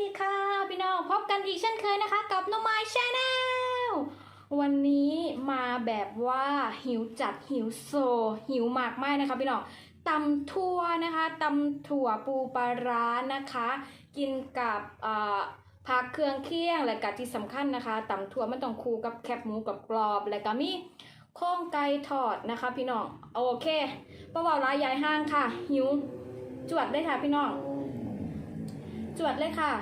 ดีค่ะ พี่น้องพบกันอีกเช่นเคยนะคะ กับน้องไม้ชาแนลวันนี้มาแบบว่าหิวจัดหิวโซ หิวมากมากนะคะ พี่น้องตำทั่วนะคะตำถั่วปูปลาร้านะคะ กินกับผักเครื่องเคียงและกับที่สำคัญนะคะตำถั่วมันต้องคู่กับแคบหมูกับกรอบและก็มีโค้งไก่ทอดนะคะ พี่น้องโอเคประวัติร้ายยายห้างค่ะ หิวจวดเลยค่ะพี่น้อง จวดเลยค่ะ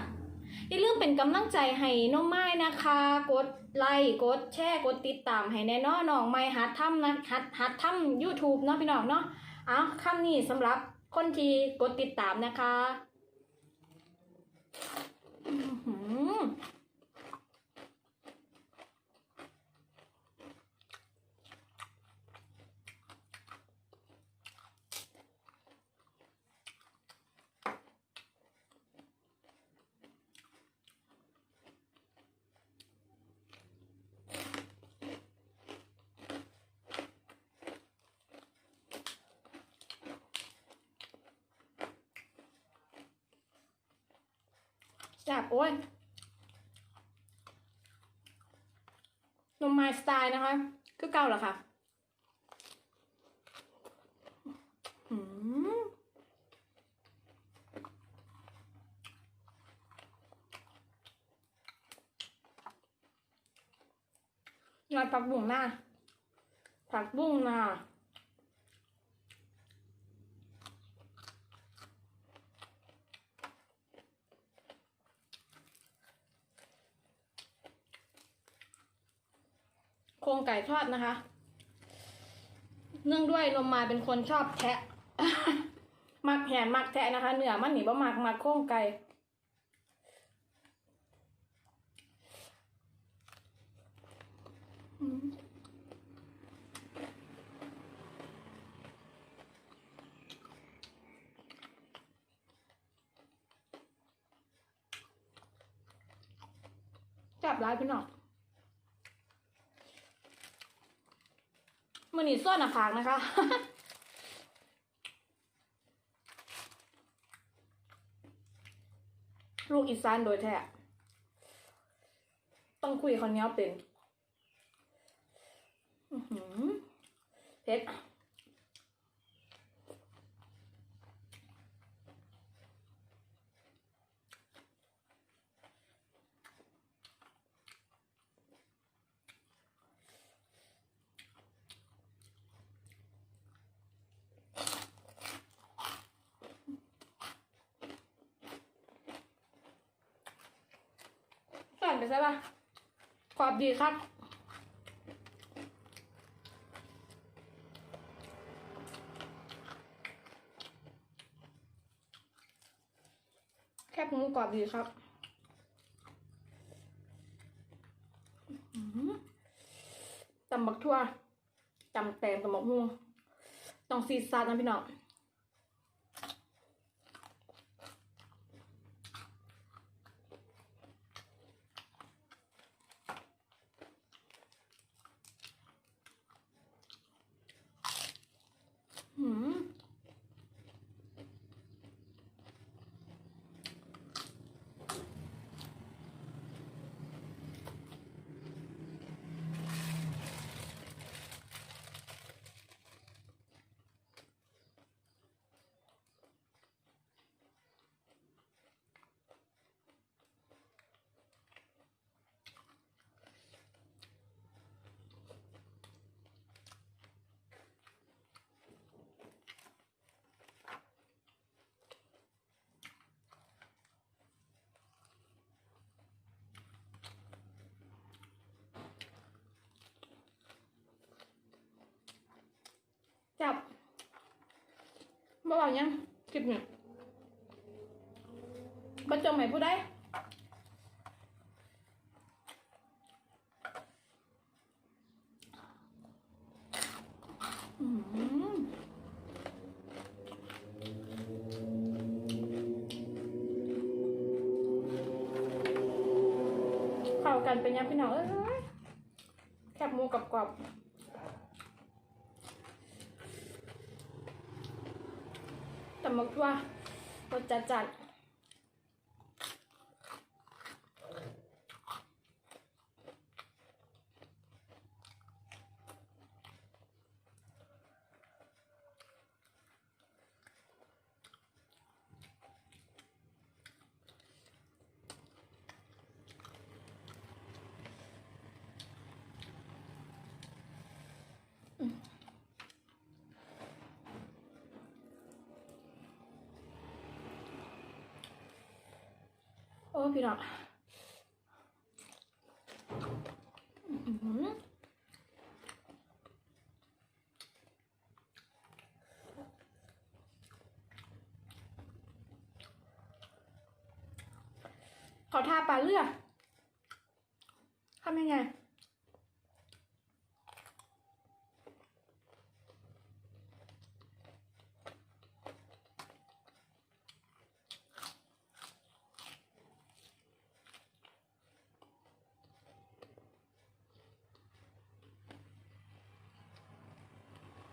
อย่าลืมเป็นกำลังใจให้น้องไม้นะคะ กดไลค์กดแชร์กดติดตามให้แน่นอนน้องไม้ฮัดทำนะฮัดฮัดทำยูทูบเนาะพี่น้องเนาะเอาคำนี้สำหรับคนที่กดติดตามนะคะ อื้อหือแซ่บโอ้ยนมไม้สไตล์นะคะคือเก่าเหรอคะอื้อหือหน่อยผักบุ้งหน้าผักบุ้งหน้า โครงไก่ทอดนะคะ เนื่องด้วยนมมาเป็นคนชอบแทะมักแหนมักแทะนะคะเนื้อมันหนีบ่มักมักโครงไก่จับร้ายพี่น้อง มันนี่ส่วนหน้าผากนะคะ ลูกอีสานโดยแท้ต้องคุยคนนี้เป็นเผ็ดส่ไป ใช่ปะกรอบดีครับแคบหมูกรอบดีครับอื้อหือตำบักทั่วตำแตงตำบักม่วงต้องซีซาดนะพี่น้อง หืม จับบ่บอกยังคลิปนี้บัจงไหนผู้ใดอื้เข้ากันเป็นยังพี่น้องเอ้ยแคบหมูกับกรอบ มักทั่วรสจัดจัด โอ้พี่น้องขอทาปลาเลือดทำยังไง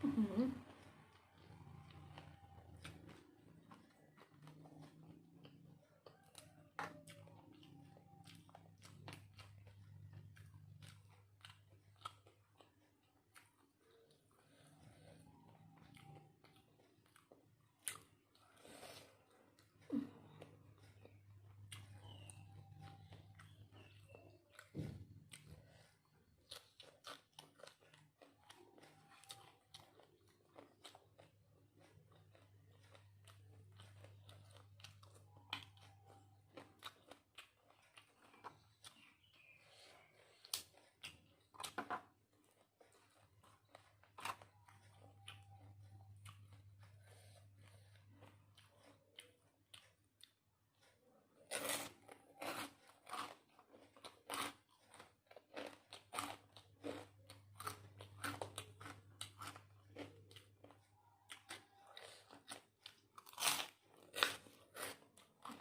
อื้อหือ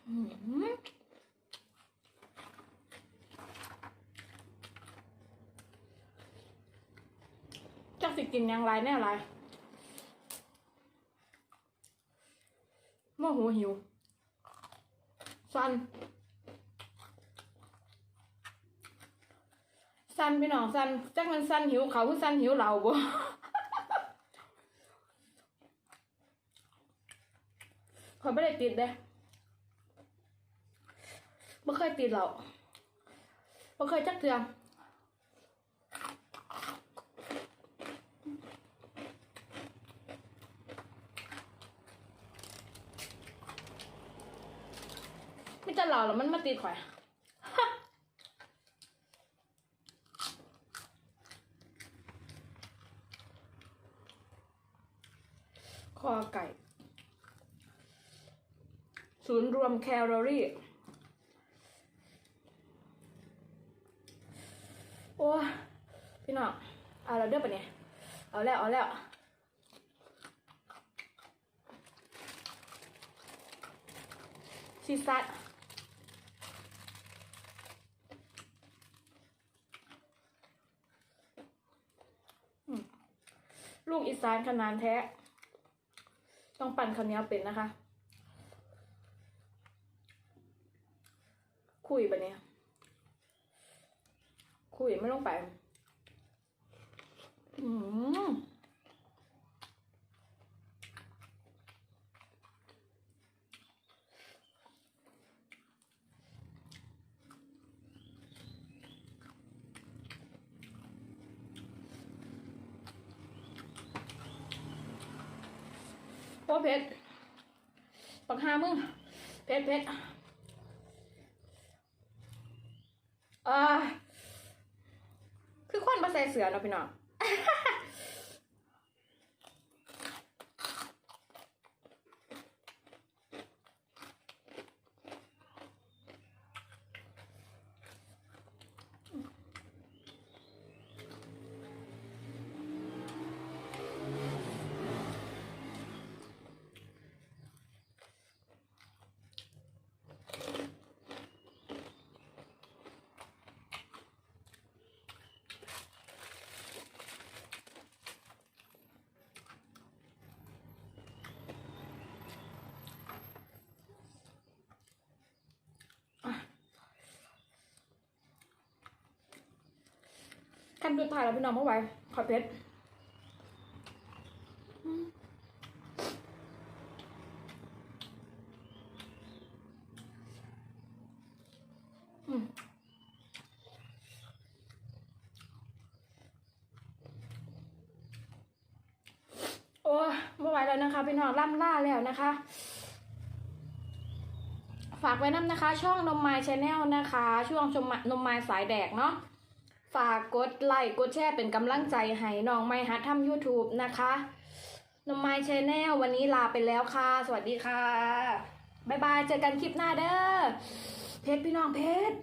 อื้อหือจัก สิกินยังไรแน่ไรโมโหหิวสันสันพี่น้องสันจักมันสันหิวเขาสันหิวเราบ่ขอไม่ได้ติดเด้ไม่เคยติดหรอกไม่เคยจักเทือ ไม่จะเหล่าหรอมันมาติดข่อยคอไก่ ศูนย์รวมแคลอรี่ โอ้พี่น้องเอาแล้วเด้อปะเนี่ย เอาแล้ว เอาแล้วซีซัดอืมลู กอีสานขนานแท้ ต้องปั่นข้าวเหนียวเป็นนะคะ คุยปะเนี่ย คุยไม่ลงไป อืม โอ้เพชรปักหามึงเพชรเพชรอ่าคือคนมาใส่เสือเนาะพี่น้อง ขั้นสุดท้ายแล้วพี่น้องเมื่อไหร่ขอเพชรอือโอ้เมื่อไหร่แล้วนะคะพี่น้องล่ำล่าแล้วนะคะฝากไว้น้ำนะคะ ช่องนมไม้ชาแนลนะคะ ช่วงชมนมไม้สายแดกเนาะ ฝากกดไลค์กดแชร์เป็นกำลังใจให้น้องไม้ฮัททำ YouTube นะคะน้องไม้ชแนลวันนี้ลาไปแล้วค่ะ สวัสดีค่ะ บ๊ายบาย เจอกันคลิปหน้าเด้อ เพชรพี่น้องเพชร